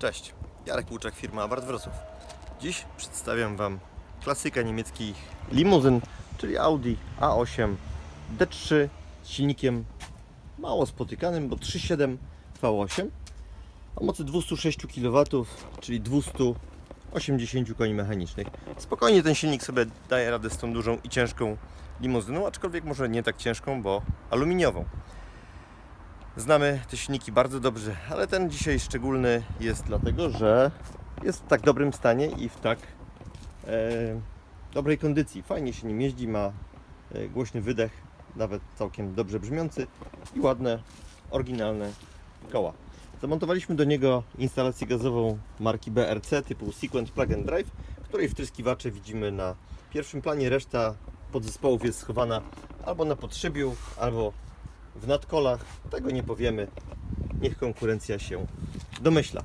Cześć, Jarek Łuczak, firma Awart Wrocław. Dziś przedstawiam Wam klasykę niemieckich limuzyn, czyli Audi A8 D3 z silnikiem mało spotykanym, bo 3.7 V8 o mocy 206 kW, czyli 280 koni mechanicznych. Spokojnie ten silnik sobie daje radę z tą dużą i ciężką limuzyną, aczkolwiek może nie tak ciężką, bo aluminiową. Znamy te silniki bardzo dobrze, ale ten dzisiaj szczególny jest dlatego, że jest w tak dobrym stanie i w tak e, dobrej kondycji. Fajnie się nim jeździ, ma e, głośny wydech, nawet całkiem dobrze brzmiący i ładne, oryginalne koła. Zamontowaliśmy do niego instalację gazową marki BRC typu Sequent Plug and Drive, której wtryskiwacze widzimy na pierwszym planie. Reszta podzespołów jest schowana albo na podszybiu, albo w nadkolach. Tego nie powiemy. Niech konkurencja się domyśla.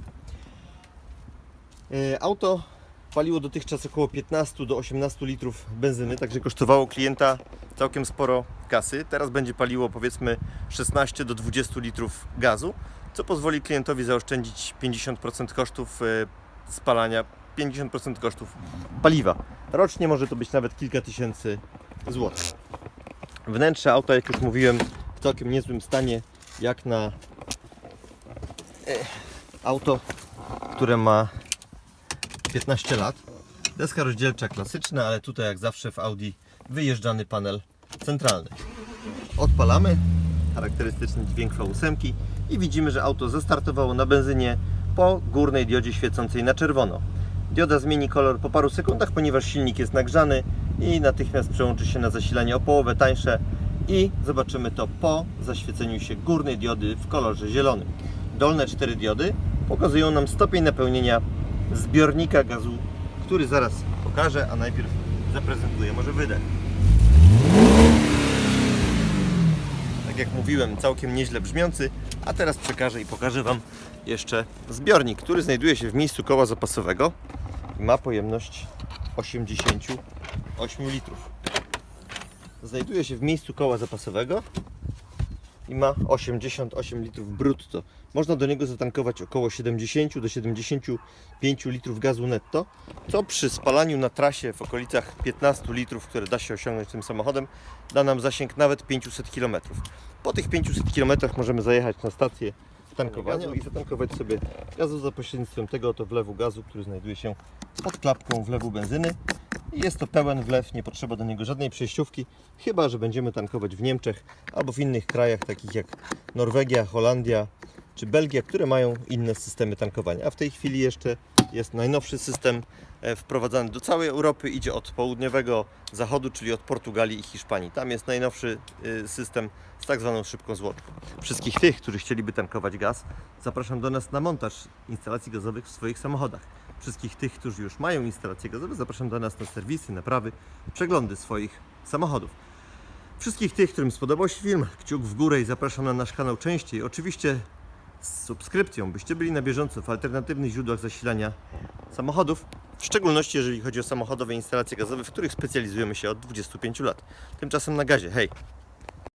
E, Auto paliło dotychczas około 15 do 18 litrów benzyny, także kosztowało klienta całkiem sporo kasy. Teraz będzie paliło powiedzmy 16 do 20 litrów gazu, co pozwoli klientowi zaoszczędzić 50% kosztów e, spalania, 50% kosztów paliwa. Rocznie może to być nawet kilka tysięcy złotych. Wnętrze auta, jak już mówiłem, całkiem niezłym stanie, jak na e, auto, które ma 15 lat. Deska rozdzielcza klasyczna, ale tutaj jak zawsze w Audi wyjeżdżany panel centralny. Odpalamy, charakterystyczny dźwięk V8 i widzimy, że auto zastartowało na benzynie po górnej diodzie świecącej na czerwono. Dioda zmieni kolor po paru sekundach, ponieważ silnik jest nagrzany i natychmiast przełączy się na zasilanie o połowę tańsze i zobaczymy to po zaświeceniu się górnej diody w kolorze zielonym. Dolne cztery diody pokazują nam stopień napełnienia zbiornika gazu, który zaraz pokażę, a najpierw zaprezentuję może wydech. Tak jak mówiłem, całkiem nieźle brzmiący, a teraz przekażę i pokażę Wam jeszcze zbiornik, który znajduje się w miejscu koła zapasowego i ma pojemność 88 litrów. Znajduje się w miejscu koła zapasowego i ma 88 litrów brutto. Można do niego zatankować około 70 do 75 litrów gazu netto, co przy spalaniu na trasie w okolicach 15 litrów, które da się osiągnąć tym samochodem, da nam zasięg nawet 500 km. Po tych 500 km możemy zajechać na stację tankowania i zatankować sobie gazu za pośrednictwem tego oto wlewu gazu, który znajduje się pod klapką wlewu benzyny. Jest to pełen wlew, nie potrzeba do niego żadnej przejściówki, chyba że będziemy tankować w Niemczech albo w innych krajach takich jak Norwegia, Holandia czy Belgia, które mają inne systemy tankowania. A w tej chwili jeszcze jest najnowszy system e, wprowadzany do całej Europy, idzie od południowego zachodu, czyli od Portugalii i Hiszpanii. Tam jest najnowszy y, system z tak zwaną szybką złączką. Wszystkich tych, którzy chcieliby tankować gaz, zapraszam do nas na montaż instalacji gazowych w swoich samochodach. Wszystkich tych, którzy już mają instalacje gazowe, zapraszam do nas na serwisy, naprawy, przeglądy swoich samochodów. Wszystkich tych, którym spodobał się film, kciuk w górę i zapraszam na nasz kanał częściej. Oczywiście z subskrypcją, byście byli na bieżąco w alternatywnych źródłach zasilania samochodów, w szczególności jeżeli chodzi o samochodowe instalacje gazowe, w których specjalizujemy się od 25 lat. Tymczasem na gazie. Hej!